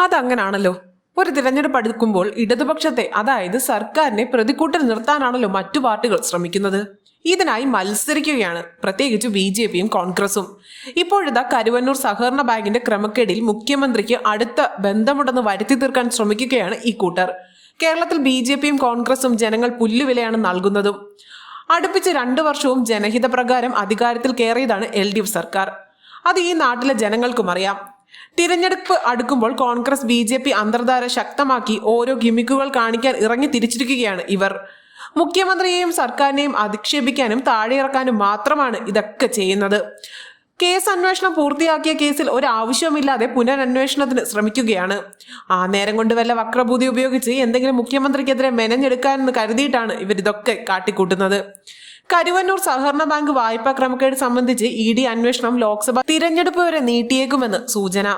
അതങ്ങനാണല്ലോ. ഒരു തിരഞ്ഞെടുപ്പ് അടുക്കുമ്പോൾ ഇടതുപക്ഷത്തെ അതായത് സർക്കാരിനെ പ്രതിക്കൂട്ടിൽ നിർത്താനാണല്ലോ മറ്റു പാർട്ടികൾ ശ്രമിക്കുന്നത്. ഇതിനായി മത്സരിക്കുകയാണ് പ്രത്യേകിച്ച് ബി ജെ പിയും കോൺഗ്രസും. ഇപ്പോഴിതാ കരുവന്നൂർ സഹകരണ ബാങ്കിന്റെ ക്രമക്കേടിൽ മുഖ്യമന്ത്രിക്ക് അടുത്ത ബന്ധമുണ്ടെന്ന് വരുത്തി തീർക്കാൻ ശ്രമിക്കുകയാണ് ഈ കൂട്ടർ. കേരളത്തിൽ ബി ജെ പിയും കോൺഗ്രസും ജനങ്ങൾ പുല്ലുവിലയാണ് നൽകുന്നതും. അടുപ്പിച്ച് രണ്ടു വർഷവും ജനഹിത പ്രകാരം അധികാരത്തിൽ കയറിയതാണ് എൽ ഡി എഫ് സർക്കാർ. അത് ഈ നാട്ടിലെ ജനങ്ങൾക്കും അറിയാം. തിരഞ്ഞെടുപ്പ് അടുക്കുമ്പോൾ കോൺഗ്രസ് ബി ജെ പി അന്തർധാര ശക്തമാക്കി ഓരോ ഗിമിക്കുകൾ കാണിക്കാൻ ഇറങ്ങി തിരിച്ചിരിക്കുകയാണ് ഇവർ. മുഖ്യമന്ത്രിയെയും സർക്കാരിനെയും അധിക്ഷേപിക്കാനും താഴെയിറക്കാനും മാത്രമാണ് ഇതൊക്കെ ചെയ്യുന്നത്. കേസ് അന്വേഷണം പൂർത്തിയാക്കിയ കേസിൽ ഒരു ആവശ്യവുമില്ലാതെ പുനരന്വേഷണത്തിന് ശ്രമിക്കുകയാണ്. ആ നേരം കൊണ്ട് വല്ല വക്രബുദ്ധി ഉപയോഗിച്ച് എന്തെങ്കിലും മുഖ്യമന്ത്രിക്കെതിരെ മെനഞ്ഞെടുക്കാനെന്ന് കരുതിയിട്ടാണ് ഇവരിതൊക്കെ കാട്ടിക്കൂട്ടുന്നത്. കരുവന്നൂർ സഹകരണ ബാങ്ക് വായ്പാ ക്രമക്കേട് സംബന്ധിച്ച് ഇ ഡി അന്വേഷണം ലോക്സഭ തിരഞ്ഞെടുപ്പ് വരെ നീട്ടിയേക്കുമെന്ന് സൂചന.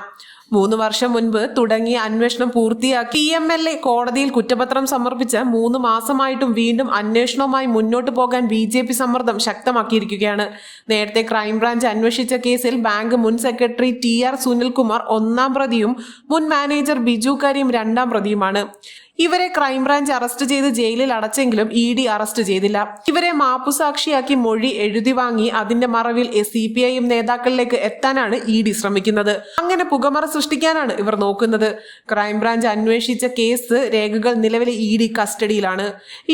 മൂന്ന് വർഷം മുൻപ് തുടങ്ങിയ അന്വേഷണം പൂർത്തിയാക്കി പി എം എൽ എ കോടതിയിൽ കുറ്റപത്രം സമർപ്പിച്ച മൂന്ന് മാസമായിട്ടും വീണ്ടും അന്വേഷണവുമായി മുന്നോട്ട് പോകാൻ ബി ജെ പി സമ്മർദ്ദം ശക്തമാക്കിയിരിക്കുകയാണ്. നേരത്തെ ക്രൈംബ്രാഞ്ച് അന്വേഷിച്ച കേസിൽ ബാങ്ക് മുൻ സെക്രട്ടറി ടി ആർ സുനിൽകുമാർ ഒന്നാം പ്രതിയും മുൻ മാനേജർ ബിജു കരീം രണ്ടാം പ്രതിയുമാണ്. ഇവരെ ക്രൈംബ്രാഞ്ച് അറസ്റ്റ് ചെയ്ത് ജയിലിൽ അടച്ചെങ്കിലും ഇ ഡി അറസ്റ്റ് ചെയ്തില്ല. ഇവരെ മാപ്പുസാക്ഷിയാക്കി മൊഴി എഴുതി വാങ്ങി അതിന്റെ മറവിൽ സി പി ഐ എം നേതാക്കളിലേക്ക് എത്താനാണ് ഇ ഡി ശ്രമിക്കുന്നത്. അങ്ങനെ പുകമറ സൃഷ്ടിക്കാനാണ് ഇവർ നോക്കുന്നത്. ക്രൈംബ്രാഞ്ച് അന്വേഷിച്ച കേസ് രേഖകൾ നിലവിലെ ഇ ഡി കസ്റ്റഡിയിലാണ്.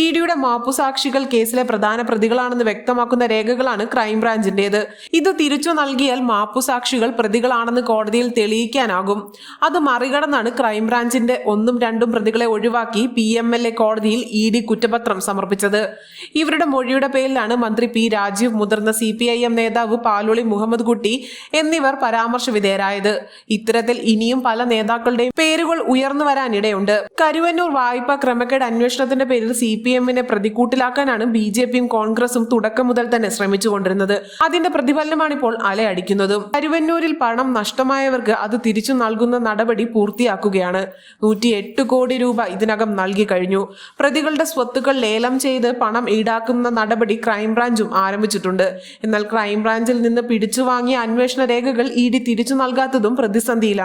ഇ ഡിയുടെ മാപ്പുസാക്ഷികൾ കേസിലെ പ്രധാന പ്രതികളാണെന്ന് വ്യക്തമാക്കുന്ന രേഖകളാണ് ക്രൈംബ്രാഞ്ചിന്റേത് ഇത് തിരിച്ചു നൽകിയാൽ മാപ്പുസാക്ഷികൾ പ്രതികളാണെന്ന് കോടതിയിൽ തെളിയിക്കാനാകും. അത് മറികടന്നാണ് ക്രൈംബ്രാഞ്ചിന്റെ ഒന്നും രണ്ടും പ്രതികളെ ഒഴിവാക്കി പി എം എൽ എ കോടതിയിൽ ഇ ഡി കുറ്റപത്രം സമർപ്പിച്ചത്. ഇവരുടെ മൊഴിയുടെ പേരിലാണ് മന്ത്രി പി രാജീവ് മുതിർന്ന സി പി ഐ എം നേതാവ് പാലോളി മുഹമ്മദ് കുട്ടി എന്നിവർ പരാമർശ വിധേയരായത് ഇത്തരത്തിൽ ഇനിയും പല നേതാക്കളുടെയും പേരുകൾ ഉയർന്നു വരാനിടയുണ്ട്. കരുവന്നൂർ വായ്പ ക്രമക്കേട് അന്വേഷണത്തിന്റെ പേരിൽ സി പി എമ്മിനെ പ്രതിക്കൂട്ടിലാക്കാനാണ് ബി ജെ പിയും കോൺഗ്രസും തുടക്കം മുതൽ തന്നെ ശ്രമിച്ചുകൊണ്ടിരുന്നത്. അതിന്റെ പ്രതിഫലനമാണ് ഇപ്പോൾ അലയടിക്കുന്നതും. കരുവന്നൂരിൽ പണം നഷ്ടമായവർക്ക് അത് തിരിച്ചു നൽകുന്ന നടപടി പൂർത്തിയാക്കുകയാണ്. നൂറ്റി എട്ട് കോടി രൂപ ഇതിനകം നൽകി കഴിഞ്ഞു. പ്രതികളുടെ സ്വത്തുക്കൾ ലേലം ചെയ്ത് പണം ഈടാക്കുന്ന നടപടി ക്രൈംബ്രാഞ്ചും ആരംഭിച്ചിട്ടുണ്ട്. എന്നാൽ ക്രൈംബ്രാഞ്ചിൽ നിന്ന് പിടിച്ചു വാങ്ങിയ അന്വേഷണ രേഖകൾ ഇ ഡി തിരിച്ചു നൽകാത്തതും പ്രതിസന്ധിയിലാണ്.